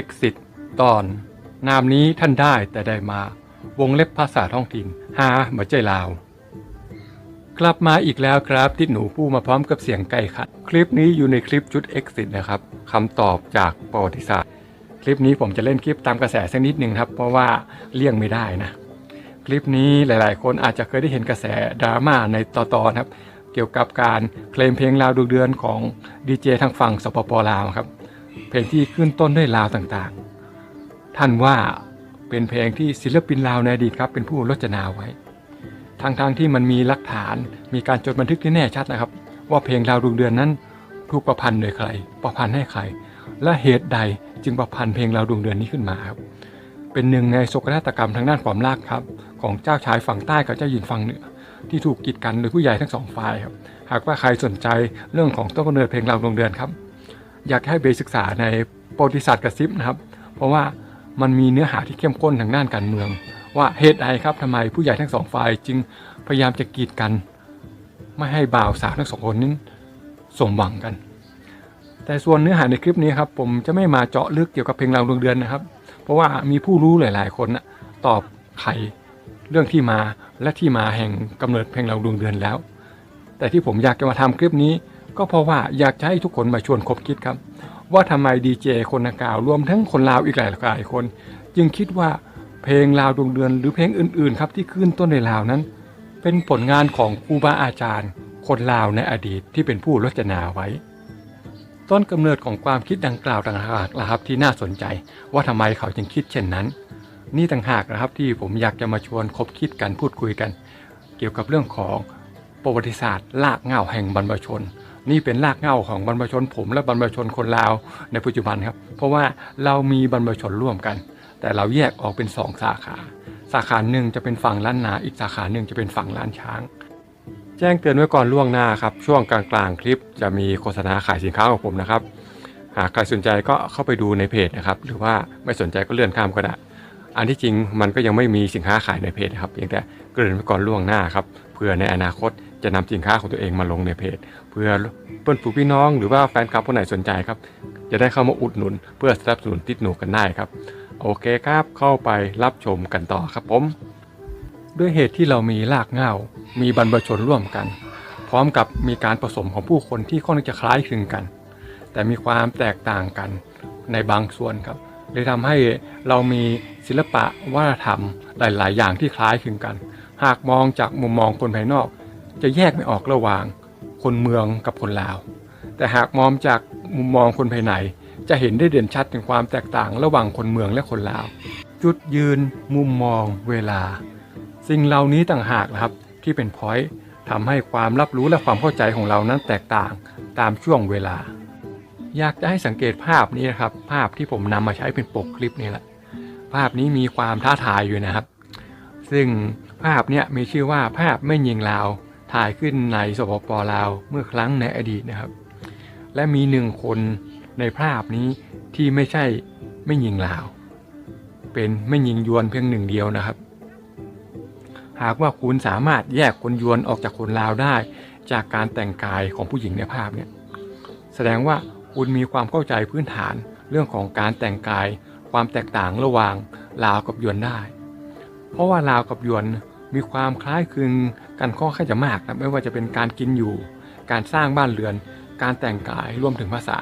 Exit ตอนนามนี้ท่านได้แต่ได้มา วงเล็บภาษาท้องถิ่นหาเหมือใจลาว กลับมาอีกแล้วครับที่หนูผู้มาพร้อมกับเสียงไก่ขัด คลิปนี้อยู่ในคลิปชุด Exit นะครับคำตอบจากประวัติศาสตร์ คลิปนี้ผมจะเล่นคลิปตามกระแสสักนิดหนึ่งครับ เพราะว่าเลี่ยงไม่ได้นะ คลิปนี้หลาย ๆ คนอาจจะเคยได้เห็นกระแสดราม่าในตอนๆครับ เกี่ยวกับการเคลมเพลงลาวดูเดือนของดีเจทางฝั่งสปปลาวครับ เพลงที่ขึ้นต้นด้วยลาวต่างๆ ท่านว่าเป็นเพลงที่ศิลปินลาวในอดีตครับ เป็นผู้รจนาไว้ทางทางๆที่มันมีหลักฐานมีการจดบันทึกที่แน่ชัดนะครับ ว่าเพลงลาวดวงเดือนนั้นถูกประพันธ์โดยใคร ประพันธ์ให้ใคร และเหตุใดจึงประพันธ์เพลงลาวดวงเดือนนี้ขึ้นมาครับเป็นหนึ่งในโศกนาฏกรรมทางด้านความรักครับ ของเจ้าชายฝั่งใต้กับเจ้าหญิงฝั่งเหนือ ที่ถูกกีดกันโดยผู้ใหญ่ทั้งสองฝ่ายครับ หากว่าใครสนใจเรื่องของต้นกำเนิดเพลงลาวดวงเดือนครับ อยากให้ไปศึกษาในประวัติศาสตร์กระซิบนะครับ เพราะว่ามันมีเนื้อหาที่เข้มข้นทางด้านการเมือง ว่าเหตุใดครับทำไมผู้ใหญ่ทั้งสองฝ่ายจึงพยายามจะกีดกัน ไม่ให้บ่าวสาวทั้งสองคนนั้นสมหวังกัน แต่ส่วนเนื้อหาในคลิปนี้ครับผมจะไม่มาเจาะลึกเกี่ยวกับเพลงราวดวงเดือนนะครับ เพราะว่ามีผู้รู้หลาย ๆ คนนะตอบไขเรื่องที่มาและที่มาแห่งกำเนิดเพลงราวดวงเดือนแล้ว แต่ที่ผมอยากจะมาทำคลิปนี้ ก็เพราะว่าอยากจะให้ทุกคนมาชวนคบคิดครับ ว่าทำไมดีเจคนดักล่าวรวมทั้งคนลาวอีกหลายหลายคน จึงคิดว่าเพลงลาวดวงเดือนหรือเพลงอื่นๆ ครับที่ขึ้นต้นในลาวนั้น เป็นผลงานของครูบาอาจารย์ คนลาวในอดีตที่เป็นผู้รจนาไว้ ต้นกำเนิดของความคิดดังกล่าวต่างหากนะครับที่น่าสนใจ ว่าทำไมเขาจึงคิดเช่นนั้น นี่ต่างหากนะครับที่ผมอยากจะมาชวนคบคิดกันพูดคุยกัน เกี่ยวกับเรื่องของประวัติศาสตร์ลากเหง้าแห่งบรรพชน นี่เป็นรากเหง้าของบรรพชนผมและบรรพชนคนลาวในปัจจุบันครับ เพราะว่าเรามีบรรพชนร่วมกัน แต่เราแยกออกเป็นสองสาขา สาขาหนึ่งจะเป็นฝั่งล้านนา อีกสาขาหนึ่งจะเป็นฝั่งล้านช้าง แจ้งเตือนไว้ก่อนล่วงหน้าครับ ช่วงกลางๆคลิปจะมีโฆษณาขายสินค้าของผมนะครับ หากใครสนใจก็เข้าไปดูในเพจนะครับ หรือว่าไม่สนใจก็เลื่อนข้ามก็ได้อันที่จริงมันก็ยังไม่มีสินค้าขายในเพจครับเพียงแต่เกริ่นไว้ก่อนล่วงหน้าครับเพื่อในอนาคต จะนำสินค้าของตัวเองมาลงในเพจ เพื่อเพื่อนฝูงพี่น้องหรือว่าแฟนคลับคนไหนสนใจครับ จะได้เข้ามาอุดหนุน เพื่อสนับสนุนติดหนูกันได้ครับ โอเคครับเข้าไปรับชมกันต่อครับผม ด้วยเหตุที่เรามีรากเหง้ามีบรรพชนร่วมกัน พร้อมกับมีการผสมของผู้คนที่ค่อนข้างจะคล้ายคลึงกัน แต่มีความแตกต่างกันในบางส่วนครับเลยทำให้เรามีศิลปะวัฒนธรรมหลาย ๆ อย่างที่คล้ายคลึงกัน หากมองจากมุมมองคนภายนอก จะแยกไม่ออกระหว่างคนเมืองกับคนลาว แต่หากมองจากมุมมองคนภายใน จะเห็นได้เด่นชัดถึงความแตกต่างระหว่างคนเมืองและคนลาว จุดยืนมุมมองเวลา สิ่งเหล่านี้ต่างหากนะครับที่เป็นพอยต์ทำให้ความรับรู้และความเข้าใจของเรานั้นแตกต่างตามช่วงเวลา อยากจะให้สังเกตภาพนี้นะครับ ภาพที่ผมนำมาใช้เป็นปกคลิปนี้แหละ ภาพนี้มีความท้าทายอยู่นะครับ ซึ่งภาพเนี้ยมีชื่อว่าภาพไม่ยิงลาว ถ่ายขึ้นในสปปลาวเมื่อครั้งในอดีตนะครับ และมีหนึ่งคนในภาพนี้ที่ไม่ใช่ไม่ยิงลาว เป็นไม่ยิงยวนเพียงหนึ่งเดียวนะครับ หากว่าคุณสามารถแยกคนยวนออกจากคนลาวได้ จากการแต่งกายของผู้หญิงในภาพเนี่ยแสดงว่าคุณมีความเข้าใจพื้นฐานเรื่องของการแต่งกายความแตกต่างระหว่างลาวกับยวนได้ เพราะว่าลาวกับยวนมีความคล้ายคลึง กันค่อนข้างจะมากนะไม่ว่าจะเป็นการกินอยู่ การสร้างบ้านเรือน การแต่งกายรวมถึงภาษา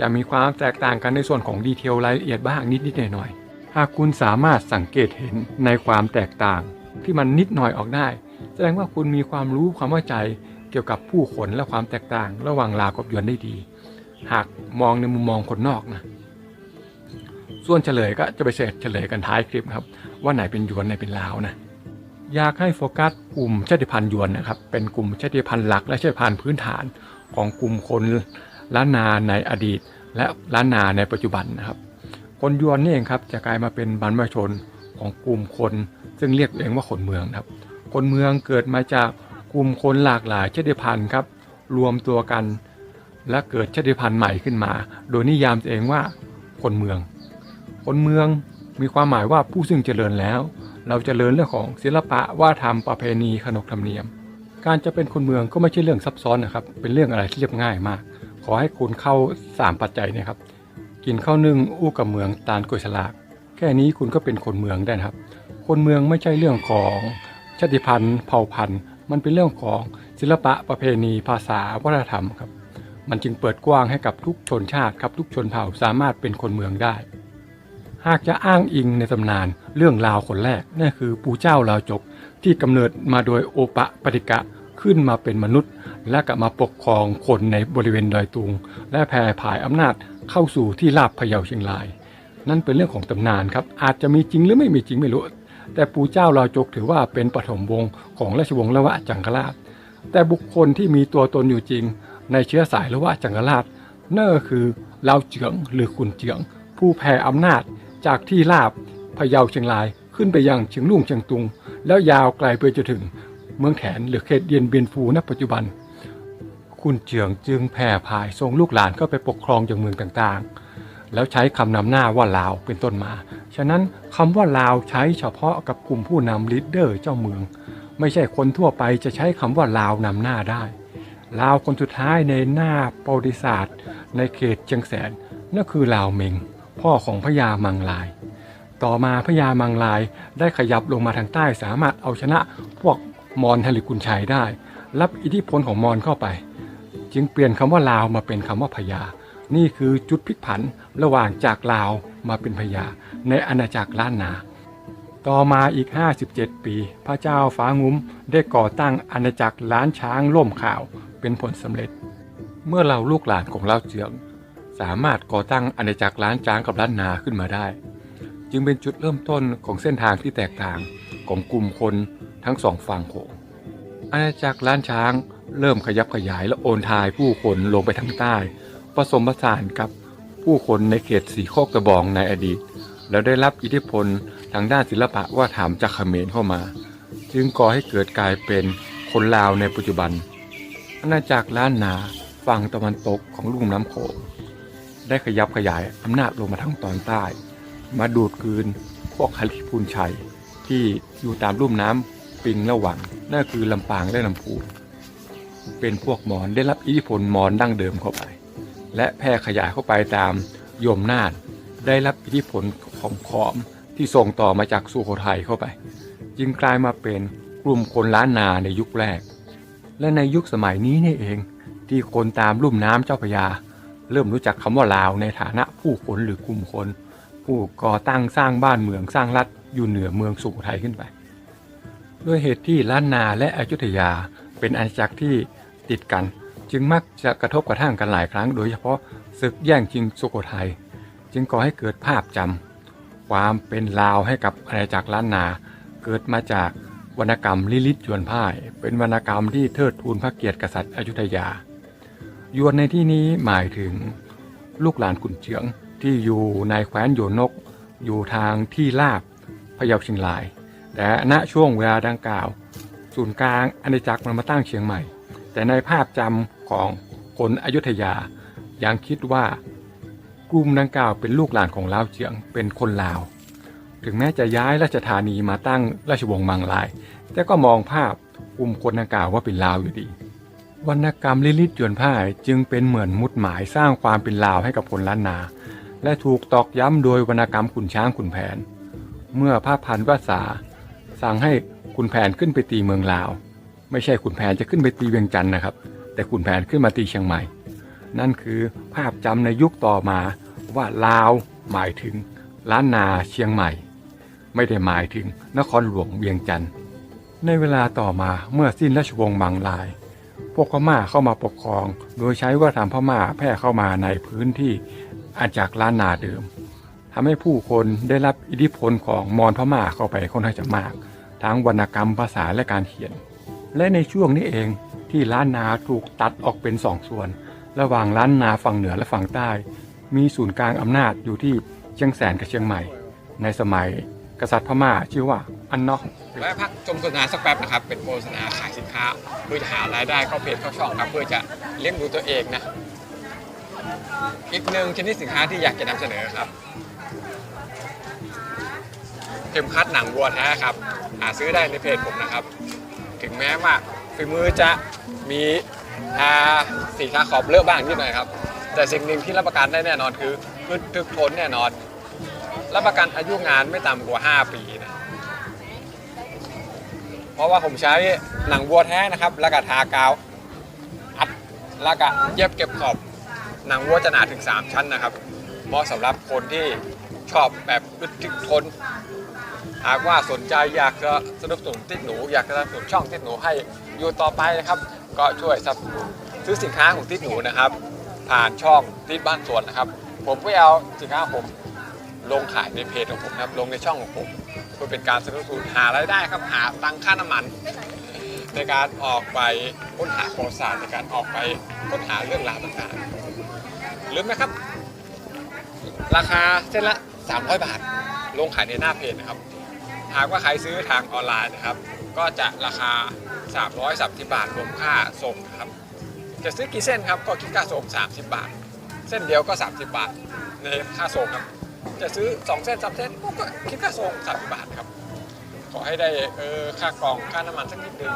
จะมีความแตกต่างกันในส่วนของดีเทลรายละเอียดบ้างนิดๆหน่อยๆหากคุณสามารถสังเกตเห็นในความแตกต่าง ที่มันนิดหน่อยออกได้ แสดงว่าคุณมีความรู้ความเข้าใจเกี่ยวกับผู้คนและความแตกต่าง ระหว่างลาวกับยวนได้ดี หากมองในมุมมองคนนอกนะส่วนเฉลยก็จะไปเฉเฉลยกันท้ายคลิปครับ ว่าไหนเป็นยวนไหนเป็นลาวนะ อยากให้โฟกัสกลุ่มชาติพันธุ์ยวนนะครับ เป็นกลุ่มชาติพันธุ์หลักและชาติพันธุ์พื้นฐานของกลุ่มคนล้านนาในอดีต และล้านนาในปัจจุบันนะครับ คนยวนนี่เองครับจะกลายมาเป็นบรรพชนของกลุ่มคน ซึ่งเรียกเองว่าคนเมืองครับ คนเมืองเกิดมาจากกลุ่มคนหลากหลายชาติพันธุ์ครับ รวมตัวกัน และเกิดชาติพันธุ์ใหม่ขึ้นมา โดยนิยามตัวเองว่าคนเมือง คนเมืองมีความหมายว่าผู้ซึ่งเจริญแล้ว เราจะเจริญเรื่องของศิลปะว่าทำประเพณีขนบธรรมเนียม การจะเป็นคนเมืองก็ไม่ใช่เรื่องซับซ้อนนะครับ เป็นเรื่องอะไรที่เรียบง่ายมาก ขอให้คุณเข้า 3 ปัจจัยเนะครับ กินข้าวนึ่งอู้กับเมืองตาลกล้วยฉลากแค่นี้คุณก็เป็นคนเมืองได้ครับ คนเมืองไม่ใช่เรื่องของชาติพันธุ์ เผ่าพันธุ์ มันเป็นเรื่องของศิลปะประเพณี ภาษาวัฒนธรรมครับ มันจึงเปิดกว้างให้กับทุกชนชาติครับทุกชนเผ่าสามารถเป็นคนเมืองได้ หากจะอ้างอิงในตำนานเรื่องราวคนแรกนั่นคือปู่เจ้าลาวจกที่กำเนิดมาโดยโอปะปฏิกะขึ้นมาเป็นมนุษย์ และกลับมาปกครองคนในบริเวณดอยตุง และแผ่ผายอำนาจเข้าสู่ที่ราบพะเยาเชียงราย นั่นเป็นเรื่องของตำนานครับอาจจะมีจริงหรือไม่มีจริงไม่รู้ แต่ปู่เจ้าลาวจกถือว่าเป็นปฐมวงศ์ของราชวงศ์ละวะจังกราช แต่บุคคลที่มีตัวตนอยู่จริง ในเชื้อสายละวะจังกราชนั่นก็คือลาวเจืองหรือขุนเจืองผู้แผ่อำนาจ จากที่ราบพะเยาเชียงรายขึ้นไปยังเชียงลุ่งเชียงตุง แล้วยาวไกลไปจนถึงเมืองแขนหรือเขตเดียนเบียนฟูณปัจจุบัน คุณเจืองจึงแผ่พายทรงลูกหลานเข้าไปปกครองอย่างเมืองต่างๆ แล้วใช้คำนำหน้าว่าลาวเป็นต้นมา ฉะนั้นคำว่าลาวใช้เฉพาะกับกลุ่มผู้นำลีดเดอร์เจ้าเมือง ไม่ใช่คนทั่วไปจะใช้คำว่าลาวนำหน้าได้ลาวคนสุดท้ายในหน้าประวัติศาสตร์ ในเขตเชียงแสนนั่นคือลาวเมง พ่อของพญามังลาย ต่อมาพญามังลายได้ขยับลงมาทางใต้สามารถเอาชนะพวกมอญฮลิกุนชัยได้ รับอิทธิพลของมอญเข้าไป จึงเปลี่ยนคำว่าลาวมาเป็นคำว่าพญา นี่คือจุดพลิกผันระหว่างจากลาวมาเป็นพญาในอาณาจักรล้านนา ต่อมาอีก 57 ปี พระเจ้าฟ้างุ้มได้ก่อตั้งอาณาจักรล้านช้างล่มข่าวเป็นผลสำเร็จ เมื่อเราลูกหลานของเล่าเจือง สามารถก่อตั้งอาณาจักรล้านช้างกับล้านนาขึ้นมาได้ จึงเป็นจุดเริ่มต้นของเส้นทางที่แตกต่างของกลุ่มคนทั้งสองฝั่งโขงอาณาจักรล้านช้างเริ่มขยับขยายและโอนทายผู้คนลงไปทางใต้ผสมผสานกับผู้คนในเขตสีโคกตะบองในอดีต แล้วได้รับอิทธิพลทางด้านศิลปะว่าถามจากเขมรเข้ามา จึงก่อให้เกิดกลายเป็นคนลาวในปัจจุบัน อาณาจักรล้านนาฝั่งตะวันตกของลุ่มน้ำโขง ได้ขยับขยายอำนาจลงมาทางตอนใต้ มาดูดกืนพวกฮาริพูนชัย ที่อยู่ตามลุ่มน้ำปิงและหวังนั่นคือลำปางและลำพูนเป็นพวกมอญได้รับอิทธิพลมอญดั้งเดิมเข้าไป และแพร่ขยายเข้าไปตามโยมนาฏได้รับอิทธิพลของขอมที่ส่งต่อมาจากสุโขทัยเข้าไป จึงกลายมาเป็นกลุ่มคนล้านนาในยุคแรก และในยุคสมัยนี้นี่เองที่คนตามลุ่มน้ำเจ้าพระยา เริ่มรู้จักคำว่าลาวในฐานะผู้คนหรือกลุ่มคน ผู้ก่อตั้งสร้างบ้านเมืองสร้างรัฐอยู่เหนือเมืองสุโขทัยขึ้นไป ด้วยเหตุที่ล้านนาและอยุธยาเป็นอาณาจักรที่ติดกัน จึงมักจะกระทบกระทั่งกันหลายครั้ง โดยเฉพาะศึกแย่งชิงสุโขทัยจึงก่อให้เกิดภาพจำความเป็นลาวให้กับอาณาจักรล้านนา เกิดมาจากวรรณกรรมลิลิตยวนพ่าย เป็นวรรณกรรมที่เทิดทูนพระเกียรติกษัตริย์อยุธยา ยวนในที่นี้หมายถึงลูกหลานขุนเฉียงที่อยู่ในแคว้นโยนก อยู่ทางที่ลาบพะเยาเชียงรายแต่ณช่วงเวลาดังกล่าว ศูนย์กลางอาณาจักรมันมาตั้งเชียงใหม่ แต่ในภาพจำของคนอยุธยายังคิดว่ากลุ่มดังกล่าวเป็นลูกหลานของลาวเจียงเป็นคนลาว ถึงแม้จะย้ายราชธานีมาตั้งราชวงศ์มังลาย แต่ก็มองภาพกลุ่มคนดังกล่าวว่าเป็นลาวอยู่ดี วรรณกรรมลิลิตยวนพ่ายจึงเป็นเหมือนมุดหมายสร้างความเป็นลาวให้กับคนล้านนา และถูกตอกย้ำโดยวรรณกรรมขุนช้างขุนแผน เมื่อพระพันวษาสั่งให้ขุนแผนขึ้นไปตีเมืองลาว ไม่ใช่ขุนแผนจะขึ้นไปตีเวียงจันทร์นะครับ แต่ขุนแผนขึ้นมาตีเชียงใหม่ นั่นคือภาพจำในยุคต่อมาว่าลาวหมายถึงล้านนาเชียงใหม่ ไม่ได้หมายถึงนครหลวงเวียงจันทร์ในเวลาต่อมาเมื่อสิ้นราชวงศ์มังลาย พวกพม่าเข้ามาปกครอง โดยใช้วัฒนธรรมพม่าแพร่เข้ามาในพื้นที่อาจากล้านนาเดิมทำให้ผู้คนได้รับอิทธิพลของมอญพม่าเข้าไปค่อนข้างจะมาก ทั้งวรรณกรรมภาษาและการเขียน และในช่วงนี้เองที่ล้านนาถูกตัดออกเป็นสองส่วน ระหว่างล้านนาฝั่งเหนือและฝั่งใต้ มีศูนย์กลางอำนาจอยู่ที่เชียงแสนกับเชียงใหม่ ในสมัย กษัตริย์พม่าชื่อว่าอันเนาะแวะพักชมโฆษณาสักแป๊บนะครับ เป็นโฆษณาขายสินค้าเพื่อจะหารายได้เข้าเพจเข้าช่องครับเพื่อจะเลี้ยงดูตัวเองนะ อีกหนึ่งชนิดสินค้าที่อยากจะนำเสนอครับเข็มคัดหนังวัวแท้ครับ หาซื้อได้ในเพจผมนะครับ ถึงแม้ว่าฝีมือจะมีอ่าสีทาขอบเลอะบ้างนิดหน่อยครับ แต่สิ่งหนึ่งที่รับประกันได้แน่นอนคืออึดถึกทนแน่นอน รับประกันอายุงานไม่ต่ำกว่า 5 ปีนะ เพราะว่าผมใช้หนังวัวแท้นะครับ แล้วก็ทากาว อัดแล้วก็เย็บเก็บขอบ หนังวัวจะหนาถึง 3 ชั้นนะครับ เหมาะสำหรับคนที่ชอบแบบอึดถึกทน หากว่าสนใจอยากจะสนับสนุนติดหนู อยากจะสนับสนุนช่องติดหนูให้อยู่ต่อไปนะครับ ก็ช่วยสนับสนุนซื้อสินค้าของติดหนูนะครับ ผ่านช่องติดบ้านสวนนะครับ ผมก็เอาสินค้าผม ลงขายในเพจของผมนะครับ ลงในช่องของผมเพื่อเป็นการสนับสนุนหารายได้ครับหาตังค่าน้ำมัน ในการออกไปค้นหาประวัติศาสตร์ในการออกไปค้นหาเรื่องราวต่างๆลืมไหมครับ ราคาเส้นละ 300 บาท ลงขายในหน้าเพจนะครับ หากว่าใครซื้อทางออนไลน์นะครับ ก็จะราคา 330 บาทรวมค่าส่งนะครับ จะซื้อกี่เส้นครับก็คิดค่าส่ง 30 บาท เส้นเดียวก็ 30 บาทในค่าส่งครับ จะซื้อ2เส้น3เส้นก็คิดค่าส่ง30บาทครับ ขอให้ได้เออค่ากล่องค่าน้ำมันสักนิดนึง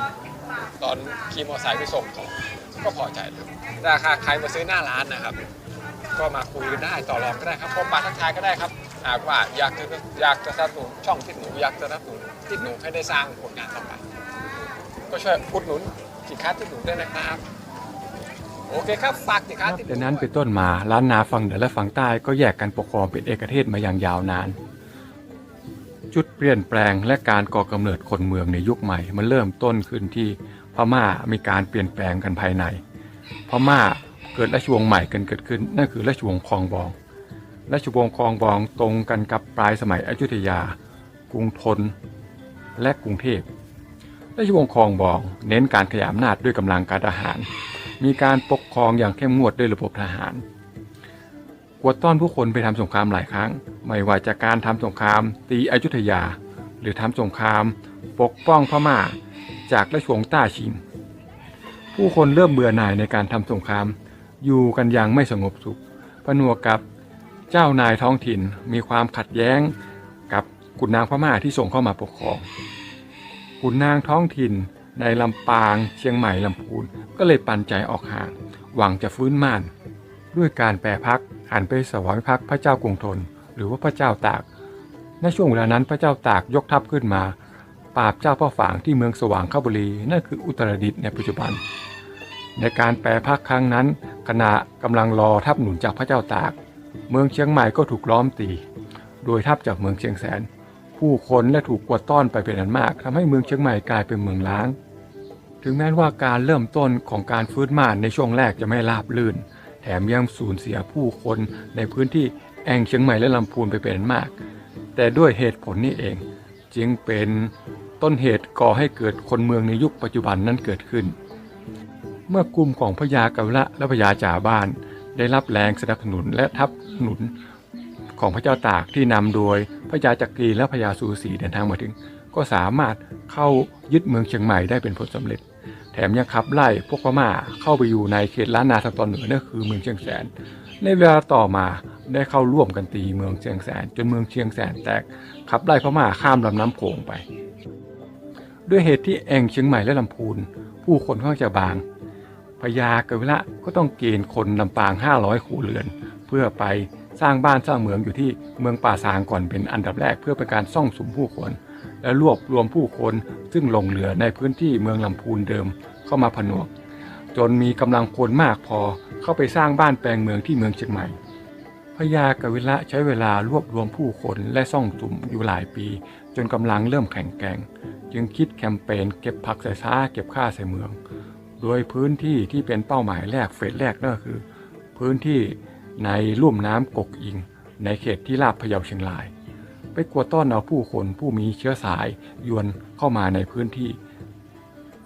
ตอนขี่มอเตอร์ไซค์ไปส่งของก็พอใจแล้วราคาใครมาซื้อหน้าร้านนะครับ ก็มาคุยกันได้ต่อรองก็ได้ครับพบปะทักทายก็ได้ครับหากว่าอยากจะอยากจะสนับสนุนช่องติดหนูอยากจะสนับสนุนติดหนูให้ได้สร้างผลงานต่อไปก็ช่วยอุดหนุนสินค้าติดหนูด้วยนะครับ โอเคครับฝากสิค้าติดหนูแต่นั้นเป็นต้นมาล้านนาฝั่งเหนือและฝั่งใต้ก็แยกกันปกครองเป็นเอกเทศมาอย่างยาวนาน จุดเปลี่ยนแปลงและการก่อกำเนิดคนเมืองในยุคใหม่ มันเริ่มต้นขึ้นที่พม่ามีการเปลี่ยนแปลงกันภายใน พม่าเกิดราชวงศ์ใหม่กันเกิดขึ้น นั่นคือราชวงศ์คองบองราชวงศ์คองบองตรงกันกับปลายสมัยอยุธยา กรุงธนและกรุงเทพราชวงศ์คองบองเน้นการขยายอำนาจด้วยกำลังการทหาร มีการปกครองอย่างเข้มงวดด้วยระบบทหาร กวดต้อนผู้คนไปทำสงครามหลายครั้ง ไม่ว่าจากการทำสงครามตีอยุธยา หรือทำสงคราม ปกป้องพม่า จากราชวงศ์ต้าชิง ผู้คนเริ่มเบื่อหน่ายในการทำสงคราม อยู่กันอย่างไม่สงบสุขผนวกกับเจ้านายท้องถิ่นมีความขัดแย้งกับขุนนางพม่าที่ส่งเข้ามาปกครองขุนนางท้องถิ่น ในลำปาง เชียงใหม่ลำพูน ก็เลยปันใจออกห่าง หวังจะฟื้นม่าน ด้วยการแปรพักหันไปสวามิภักดิ์พระเจ้ากรุงธนหรือว่าพระเจ้าตาก ในช่วงเวลานั้นพระเจ้าตากยกทัพขึ้นมา ปราบเจ้าพ่อฝางที่เมืองสว่างข้าบุรีนั่นคืออุตรดิตถ์ในปัจจุบัน ในการแปรพักครั้งนั้น ขณะกำลังรอทัพหนุนจากพระเจ้าตาก เมืองเชียงใหม่ก็ถูกล้อมตี โดยทัพจากเมืองเชียงแสนผู้คนและถูกกวาดต้อนไปเป็นอันมากทำให้เมืองเชียงใหม่กลายเป็นเมืองล้าง ถึงแม้ว่าการเริ่มต้นของการฟื้นมาในช่วงแรกจะไม่ราบลื่น แถมยังสูญเสียผู้คนในพื้นที่แองเชียงใหม่และลำพูนไปเป็นมาก แต่ด้วยเหตุผลนี้เอง จึงเป็นต้นเหตุก่อให้เกิดคนเมืองในยุคปัจจุบันนั้นเกิดขึ้น เมื่อกลุ่มของพญากาละและพญาจ่าบ้าน ได้รับแรงสนับสนุนและทัพหนุนของพระเจ้าตากที่นำโดยพระยาจักรีและพญาสูสีเดินทางมาถึง ก็สามารถเข้ายึดเมืองเชียงใหม่ได้เป็นผลสำเร็จ แถมยังขับไล่พวกพม่าเข้าไปอยู่ในเขตล้านนาทางตอนเหนือนั่นคือเมืองเชียงแสน ในเวลาต่อมาได้เข้าร่วมกันตีเมืองเชียงแสน จนเมืองเชียงแสนแตกขับไล่พม่าข้ามลำน้ำโขงไป ด้วยเหตุที่แองเชียงใหม่และลำพูน ผู้คนค่อนข้างจะบางพญากวิละก็ต้องเกณฑ์คนลำปาง 500ขู่เรือน เพื่อไปสร้างบ้านสร้างเมืองอยู่ที่เมืองป่าซางก่อนเป็นอันดับแรกเพื่อเป็นการซ่องสุมผู้คน และรวบรวมผู้คนซึ่งหลงเหลือในพื้นที่เมืองลำพูนเดิมเข้ามาผนวก จนมีกำลังคนมากพอเข้าไปสร้างบ้านแปลงเมืองที่เมืองเชียงใหม่พญากวิละใช้เวลารวบรวมผู้คนและซ่องสุมอยู่หลายปี จนกำลังเริ่มแข็งแกร่ง จึงคิดแคมเปญเก็บผักใส่ช้าเก็บข้าใส่เมือง โดยพื้นที่ที่เป็นเป้าหมายแรกเฟสแรกนั่นก็คือ พื้นที่ในลุ่มน้ำกกอิง ในเขตที่ลาบพะเยาเชียงราย ไปกวดต้อนเอาผู้คนผู้มีเชื้อสายยวนเข้ามาในพื้นที่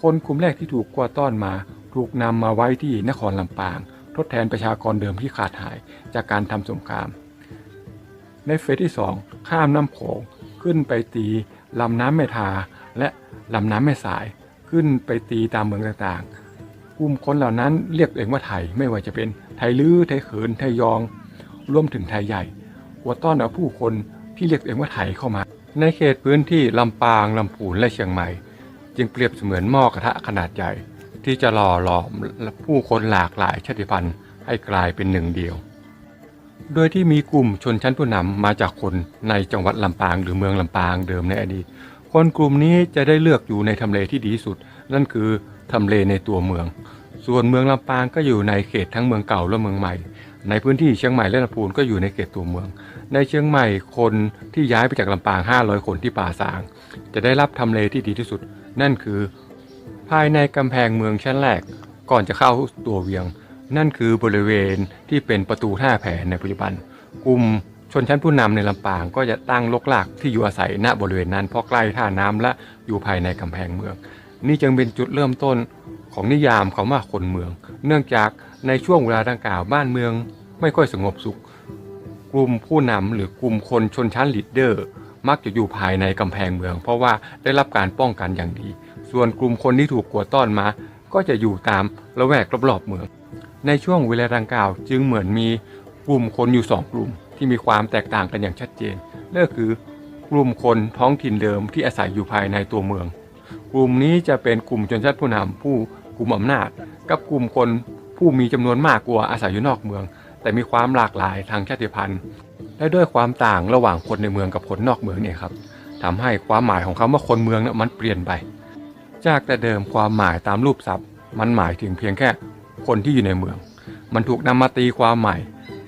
คนกลุ่มแรกที่ถูกกวดต้อนมา ถูกนำมาไว้ที่นครลำปาง ทดแทนประชากรเดิมที่ขาดหายจากการทำสงคราม ในเฟสที่ 2 ข้ามน้ำโขงขึ้นไปตีลำน้ำแม่ทาและลำน้ำแม่สายขึ้นไปตีตามเมืองต่างๆ กลุ่มคนเหล่านั้นเรียกตัวเองว่าไทยไม่ว่าจะเป็นไทยลื้อไทยเขินไทยยอง รวมถึงไทยใหญ่กวดต้อนเอาผู้คน ที่เรียกเองว่าไทยเข้ามา ในเขตพื้นที่ลำปางลำพูนและเชียงใหม่ จึงเปรียบเสมือนหม้อกระทะขนาดใหญ่ ที่จะหล่อหลอมผู้คนหลากหลายชาติพันธุ์ให้กลายเป็นหนึ่งเดียว โดยที่มีกลุ่มชนชั้นผู้นำมาจากคนในจังหวัดลำปางหรือเมืองลำปางเดิมในอดีต คนกลุ่มนี้จะได้เลือกอยู่ในทำเลที่ดีสุด นั่นคือทำเลในตัวเมือง ส่วนเมืองลำปางก็อยู่ในเขตทั้งเมืองเก่าและเมืองใหม่ ในพื้นที่เชียงใหม่และลำพูนก็อยู่ในเขตตัวเมือง ในเชียงใหม่คนที่ย้ายไปจากลำปาง 500 คนที่ป่าสาง จะได้รับทำเลที่ดีที่สุด นั่นคือ ภายในกำแพงเมืองชั้นแรก ก่อนจะเข้าตัวเวียง นั่นคือบริเวณที่เป็นประตูท่าแผ่ในปัจจุบัน กลุ่มชนชั้นผู้นำในลำปางก็จะตั้งลกลากที่อยู่อาศัยณบริเวณนั้นเพราะใกล้ท่าน้ำและอยู่ภายในกำแพงเมือง นี่จึงเป็นจุดเริ่มต้นของนิยามคำว่าคนเมือง เนื่องจาก ในช่วงเวลาดังกล่าวบ้านเมืองไม่ค่อยสงบสุข กลุ่มผู้นำหรือกลุ่มคนชนชั้นลีดเดอร์ มักจะอยู่ภายในกำแพงเมือง เพราะว่าได้รับการป้องกันอย่างดี ส่วนกลุ่มคนที่ถูกกวดต้อนมา ก็จะอยู่ตามละแวกรอบๆเมือง ในช่วงเวลาดังกล่าวจึงเหมือนมีกลุ่มคนอยู่สองกลุ่มที่มีความแตกต่างกันอย่างชัดเจนนั่นคือกลุ่มคนท้องถิ่นเดิมที่อาศัยอยู่ภายในตัวเมือง กลุ่มนี้จะเป็นกลุ่มชนชั้นผู้นำผู้กลุ่มอำนาจ กับกลุ่มคน ผู้มีจำนวนมากกว่าอาศัยอยู่นอกเมือง แต่มีความหลากหลายทางชาติพันธุ์ และด้วยความต่างระหว่างคนในเมืองกับคนนอกเมืองเนี่ยครับทำให้ความหมายของคำว่าคนเมืองนี่ยมันเปลี่ยนไป จากแต่เดิมความหมายตามรูปศัพท์ มันหมายถึงเพียงแค่คนที่อยู่ในเมือง มันถูกนำมาตีความใหม่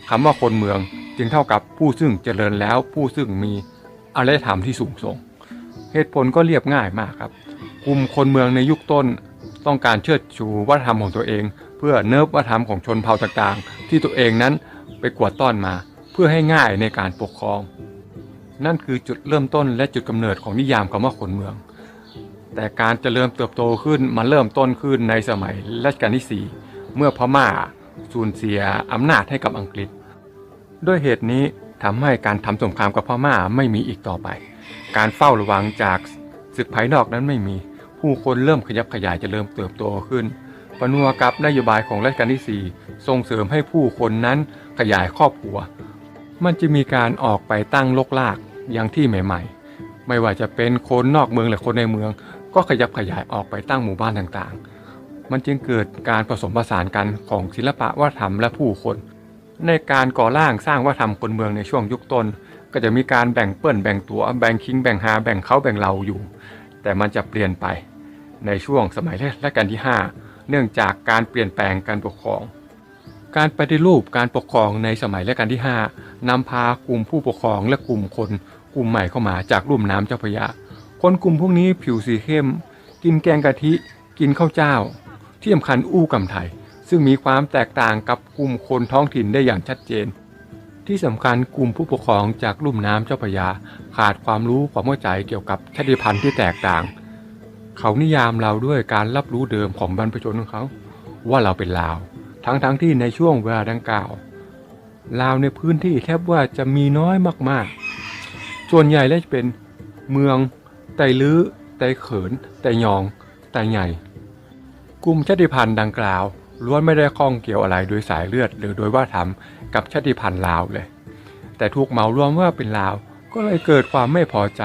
คำว่าคนเมืองจึงเท่ากับผู้ซึ่งเจริญแล้วผู้ซึ่งมีอารยธรรมที่สูงส่ง เหตุผลก็เรียบง่ายมากครับกลุ่มคนเมืองในยุคต้นต้องการเชิดชูวัฒนธรรมของตัวเอง เพื่อเนิบวัฒนธรรมของชนเผ่าต่างๆ ที่ตัวเองนั้นไปกวดต้อนมา เพื่อให้ง่ายในการปกครอง นั่นคือจุดเริ่มต้นและจุดกำเนิดของนิยามคำว่าคนเมือง แต่การจเจริญเติบโตขึ้นมันเริ่มต้นขึ้นในสมัยรัชกาลที่ 4 เมื่อพม่าสูญเสียอำนาจให้กับอังกฤษ ด้วยเหตุนี้ทำให้การทำสงครามกับพม่าไม่มีอีกต่อไป การเฝ้าระวังจากศึกภายนอกนั้นไม่มี ผู้คนเริ่มขยับขยายจะเริ่มเติบโตขึ้น ปนัวกับนโยบายของรัชกาลที่ 4 ส่งเสริมให้ผู้คนนั้นขยายครอบครัว มันจะมีการออกไปตั้งลกลากอย่างที่ใหม่ๆ ไม่ว่าจะเป็นคนนอกเมืองหรือคนในเมือง ก็ขยับขยายออกไปตั้งหมู่บ้านต่างๆ มันจึงเกิดการผสมผสานกันของศิลปะวัฒนธรรมและผู้คน ในการก่อร่างสร้างวัฒนธรรมคนเมืองในช่วงยุคต้น ก็จะมีการแบ่งเปิ้นแบ่งตัวแบ่งคิงแบ่งหาแบ่งเขาแบ่งเราอยู่ แต่มันจะเปลี่ยนไปในช่วงสมัยรัชกาลที่ 5 เนื่องจากการเปลี่ยนแปลงการปกครอง การปฏิรูปการปกครองในสมัยรัชกาลที่ 5นำพากลุ่มผู้ปกครองและกลุ่มคนกลุ่มใหม่เข้ามาจากลุ่มน้ำเจ้าพระยา คนกลุ่มพวกนี้ผิวสีเข้ม กินแกงกะทิ กินข้าวเจ้า ที่สำคัญอู้กำไทย ซึ่งมีความแตกต่างกับกลุ่มคนท้องถิ่นได้อย่างชัดเจนที่สำคัญกลุ่มผู้ปกครองจากลุ่มน้ำเจ้าพระยา ขาดความรู้ความเข้าใจเกี่ยวกับชาติพันธุ์ที่แตกต่าง เขานิยามเราด้วยการรับรู้เดิมของบรรพชนของเขา ว่าเราเป็นลาว ทั้งๆทที่ในช่วงเวลาดังกล่าวลาวในพื้นที่แทบว่าจะมีน้อยมากๆ ส่วนใหญ่แล้วจะเป็นเมืองไตลื้อไตเขินไตยองไตใหญ่ กลุ่มชาติพันธุ์ดังกล่าวล้วนไม่ได้ข้องเกี่ยวอะไรโดยสายเลือดหรือโดยว่าทำกับชาติพันธุ์ลาวเลย แต่ถูกเหมารวมว่าเป็นลาวก็เลยเกิดความไม่พอใจ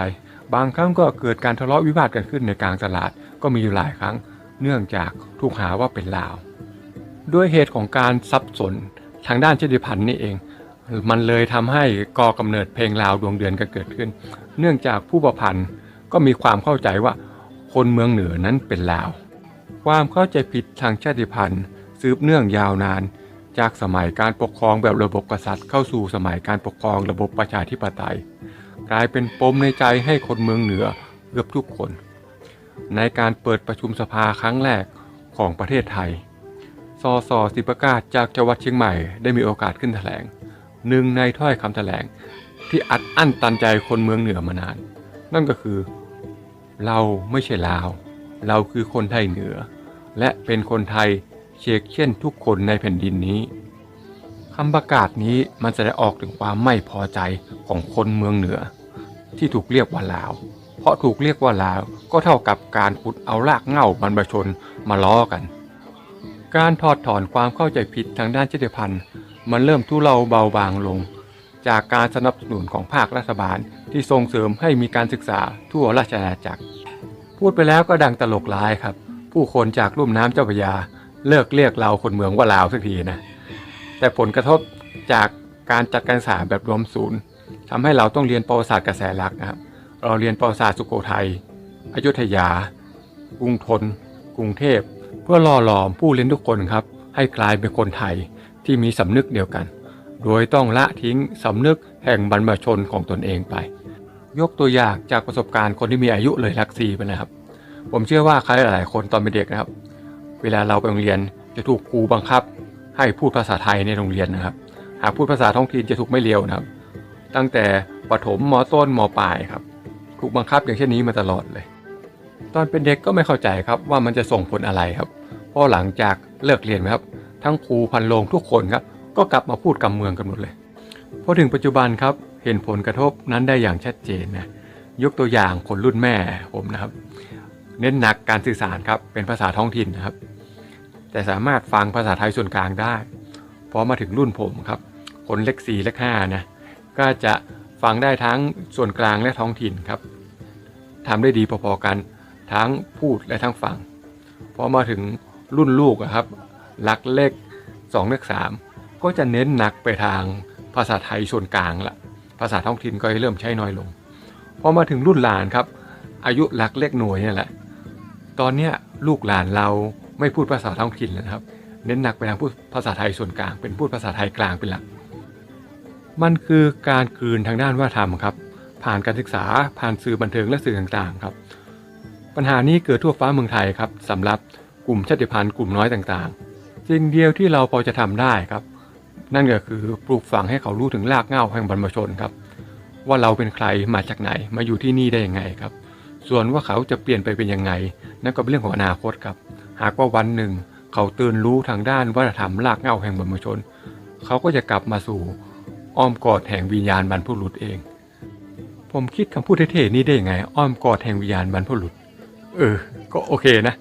บางครั้งก็เกิดการทะเลาะวิวาทกันขึ้นในกลางตลาดก็มีอยู่หลายครั้ง เนื่องจากถูกหาว่าเป็นลาว ด้วยเหตุของการซับสนทางด้านชาติพันธุ์นี่เอง มันเลยทำให้ก่อกำเนิดเพลงลาวดวงเดือนกันเกิดขึ้น เนื่องจากผู้ประพันธ์ก็มีความเข้าใจว่าคนเมืองเหนือนั้นเป็นลาว ความเข้าใจผิดทางชาติพันธุ์สืบเนื่องยาวนาน จากสมัยการปกครองแบบระบบกษัตริย์เข้าสู่สมัยการปกครองระบบประชาธิปไตย กลายเป็นปมในใจให้คนเมืองเหนือเกือบทุกคน ในการเปิดประชุมสภาครั้งแรกของประเทศไทยสอสอสิประกาศจากจังหวัดเชียงใหม่ได้มีโอกาสขึ้นแถลงหนึ่งในถ้อยคำแถลงที่อัดอั้นตันใจคนเมืองเหนือมานาน นั่นก็คือ เราไม่ใช่ลาว เราคือคนไทยเหนือ และเป็นคนไทยเชกเช่นทุกคนในแผ่นดินนี้คำประกาศนี้มันแสดงออกถึงความไม่พอใจของคนเมืองเหนือ ที่ถูกเรียกว่าลาว เพราะถูกเรียกว่าลาวก็เท่ากับการขุดเอารากเหง้าบรรพชนมาล้อกัน การถอดถอนความเข้าใจผิดทางด้านชาติพันธุ์ มันเริ่มทุเลาเบาบางลง จากการสนับสนุนของภาครัฐบาลที่ส่งเสริมให้มีการศึกษาทั่วราชอาณาจักร พูดไปแล้วก็ดังตลกร้ายครับ ผู้คนจากลุ่มน้ำเจ้าพระยาเลิกเรียกเราคนเมืองว่าลาวสักทีนะ แต่ผลกระทบจากการจัดการศึกษาแบบรวมศูนย์ ทำให้เราต้องเรียนประวัติศาสตร์กระแสหลักนะครับ เราเรียนประวัติศาสตร์สุโขทัยอยุธยา กรุงธนกรุงเทพ เพื่อล่อหลอมผู้เรียนทุกคนครับ ให้กลายเป็นคนไทยที่มีสำนึกเดียวกัน โดยต้องละทิ้งสำนึกแห่งบรรพชนของตนเองไป ยกตัวอย่างจากประสบการณ์คนที่มีอายุเลยหลักสี่ไปนะครับ ผมเชื่อว่าใครหลายๆคนตอนเป็นเด็กนะครับ เวลาเราไปโรงเรียนจะถูกครูบังคับ ให้พูดภาษาไทยในโรงเรียนนะครับ หากพูดภาษาท้องถิ่นจะถูกไม่เลียวนะครับ ตั้งแต่ประถมมต้นมปลายครับ ถูกบังคับอย่างเช่นนี้มาตลอดเลย ตอนเป็นเด็กก็ไม่เข้าใจครับว่ามันจะส่งผลอะไรครับพราะหลังจากเลิกเรียนครับ ทั้งครูพันโรงทุกคนครับ ก็กลับมาพูดกำเมืองกันหมดเลยพอถึงปัจจุบันครับเห็นผลกระทบนั้นได้อย่างชัดเจนนะยกตัวอย่างคนรุ่นแม่ผมนะครับ เน้นหนักการสื่อสารครับเป็นภาษาท้องถิ่นนะครับ แต่สามารถฟังภาษาไทยส่วนกลางได้พอมาถึงรุ่นผมครับ คนเลขสี่เลขห้านะ ก็จะฟังได้ทั้งส่วนกลางและท้องถิ่นครับทำได้ดีพอๆกันทั้งพูดและทั้งฟังพอมาถึงรุ่นลูกอะครับหลักเลขสองเลขสามก็จะเน้นหนักไปทางภาษาไทยส่วนกลางละภาษาท้องถิ่นก็เริ่มใช้น้อยลงพอมาถึงรุ่นหลานครับ อายุหลักเลขหน่วยนี่แหละ ตอนเนี้ยลูกหลานเราไม่พูดภาษาท้องถิ่นแล้วครับ เน้นหนักไปทางพูดภาษาไทยส่วนกลาง เป็นพูดภาษาไทยกลางเป็นหลัก มันคือการกลืนทางด้านวัฒนธรรมครับ ผ่านการศึกษาผ่านสื่อบันเทิงและสื่อต่างๆครับ ปัญหานี้เกิดทั่วฟ้าเมืองไทยครับสำหรับกลุ่มชาติพันธุ์กลุ่มน้อยต่างๆ สิ่งเดียวที่เราพอจะทำได้ครับ นั่นก็คือปลูกฝังให้เขารู้ถึงรากเหง้าแห่งบรรพชนครับ ว่าเราเป็นใครมาจากไหนมาอยู่ที่นี่ได้ยังไงครับ ส่วนว่าเขาจะเปลี่ยนไปเป็นยังไง นั่นก็เป็นเรื่องของอนาคตครับ หากว่าวันหนึ่ง เขาตื่นรู้ทางด้านวัฒนธรรมรากเหง้าแห่งบรรพชน เขาก็จะกลับมาสู่ อ้อมกอดแห่งวิญญาณบรรพบุรุษเอง ผมคิดคำพูดเท่ๆนี้ได้ยังไง อ้อมกอดแห่งวิญญาณบรรพบุรุษ เออ ก็โอเคนะ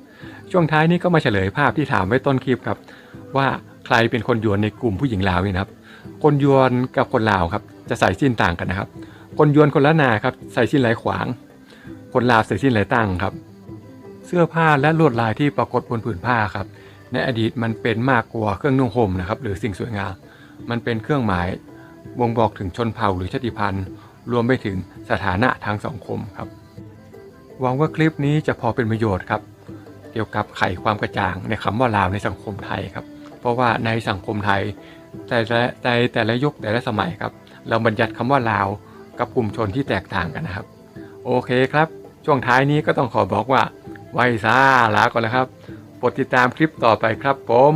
ช่วงท้ายนี้ก็มาเฉลยภาพที่ถามไว้ต้นคลิปครับ ว่าใครเป็นคนยวนในกลุ่มผู้หญิงลาวนี่นะครับ คนยวนกับคนลาวครับ จะใส่สิ้นต่างกันนะครับ คนยวนคนละนาครับใส่สิ้นลายขวาง คนลาวใส่สิ้นลายตั้งครับ เสื้อผ้าและลวดลายที่ปรากฏบนผืนผ้าครับ ในอดีตมันเป็นมากกว่าเครื่องนุ่งห่มนะครับ หรือสิ่งสวยงามมันเป็นเครื่องหมาย บ่งบอกถึงชนเผ่าหรือชาติพันธุ์ รวมไปถึงสถานะทางสังคมครับ หวังว่าคลิปนี้จะพอเป็นประโยชน์ครับ เกี่ยวกับไขความกระจ่างในคำว่าลาวในสังคมไทยครับ เพราะว่าในสังคมไทยแต่ละในแต่ละยุคแต่ละสมัยครับ เราบัญญัติคำว่าลาวกับกลุ่มชนที่แตกต่างกันนะครับ โอเคครับ ช่วงท้ายนี้ก็ต้องขอบอกว่าไว้ซาลาก่อนแล้วครับโปรดติดตามคลิปต่อไปครับผม